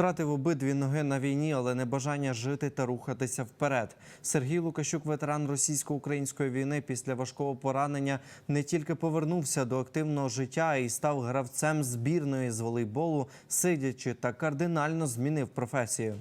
Втратив обидві ноги на війні, але не бажання жити та рухатися вперед. Сергій Лукащук, ветеран російсько-української війни, після важкого поранення не тільки повернувся до активного життя і став гравцем збірної з волейболу, сидячи та кардинально змінив професію.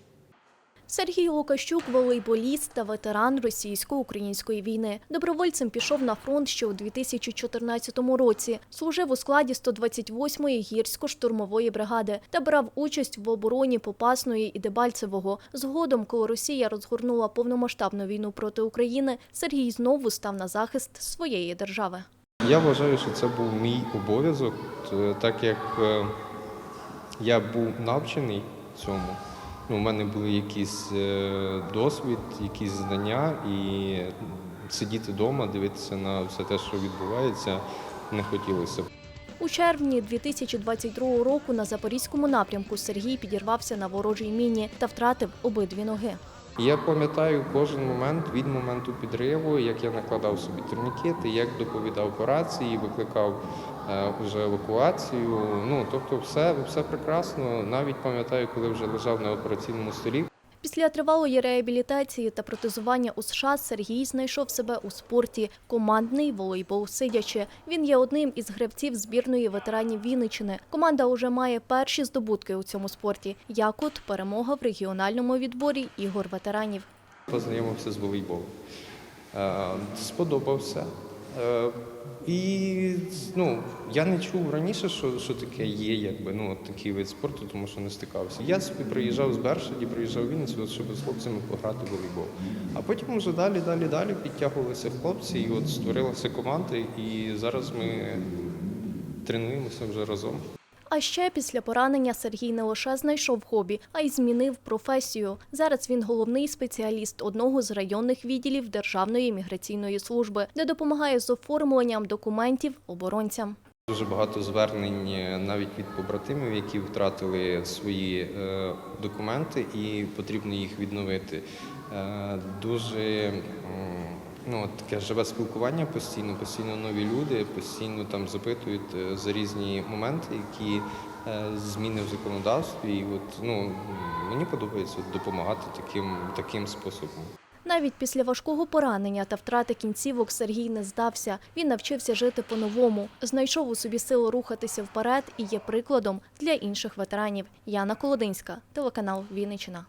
Сергій Лукащук – волейболіст та ветеран російсько-української війни. Добровольцем пішов на фронт ще у 2014 році. Служив у складі 128-ї гірсько-штурмової бригади та брав участь в обороні Попасної і Дебальцевого. Згодом, коли Росія розгорнула повномасштабну війну проти України, Сергій знову став на захист своєї держави. Я вважаю, що це був мій обов'язок, так як е, я був навчений цьому. Ну, у мене були якісь е, досвід, якісь знання, і сидіти вдома, дивитися на все те, що відбувається, не хотілося. У червні 2022 року на запорізькому напрямку Сергій підірвався на ворожій міні та втратив обидві ноги. Я пам'ятаю кожен момент від моменту підриву, як я накладав собі турнікети, як доповідав по рації, викликав е, вже евакуацію. Ну тобто, все, все прекрасно. Навіть пам'ятаю, коли вже лежав на операційному столі. Після тривалої реабілітації та протезування у США Сергій знайшов себе у спорті командний волейбол сидячи. Він є одним із гравців збірної ветеранів Вінниччини. Команда уже має перші здобутки у цьому спорті, як от перемога в регіональному відборі ігор ветеранів. Познайомився з волейболом. Е, Сподобався. Е, І ну, я не чув раніше, що, що таке є, якби ну такий вид спорту, тому що не стикався. Я собі приїжджав з Бершаді, приїжджав в Вінницю, от, щоб з хлопцями пограти в волейбол. А потім вже далі, далі, далі підтягувалися хлопці, і от створилася команда, і зараз ми тренуємося вже разом. А ще після поранення Сергій не лише знайшов хобі, а й змінив професію. Зараз він головний спеціаліст одного з районних відділів Державної міграційної служби, де допомагає з оформленням документів оборонцям. Дуже багато звернень е, навіть від побратимів, які втратили свої е, документи і потрібно їх відновити. Е, дуже ну, таке живе спілкування постійно, постійно нові люди, постійно там запитують е, за різні моменти, які е, зміни в законодавстві. І от ну мені подобається допомагати таким, таким способом. Навіть після важкого поранення та втрати кінцівок Сергій не здався. Він навчився жити по-новому, знайшов у собі силу рухатися вперед і є прикладом для інших ветеранів. Яна Колодинська, телеканал Вінниччина.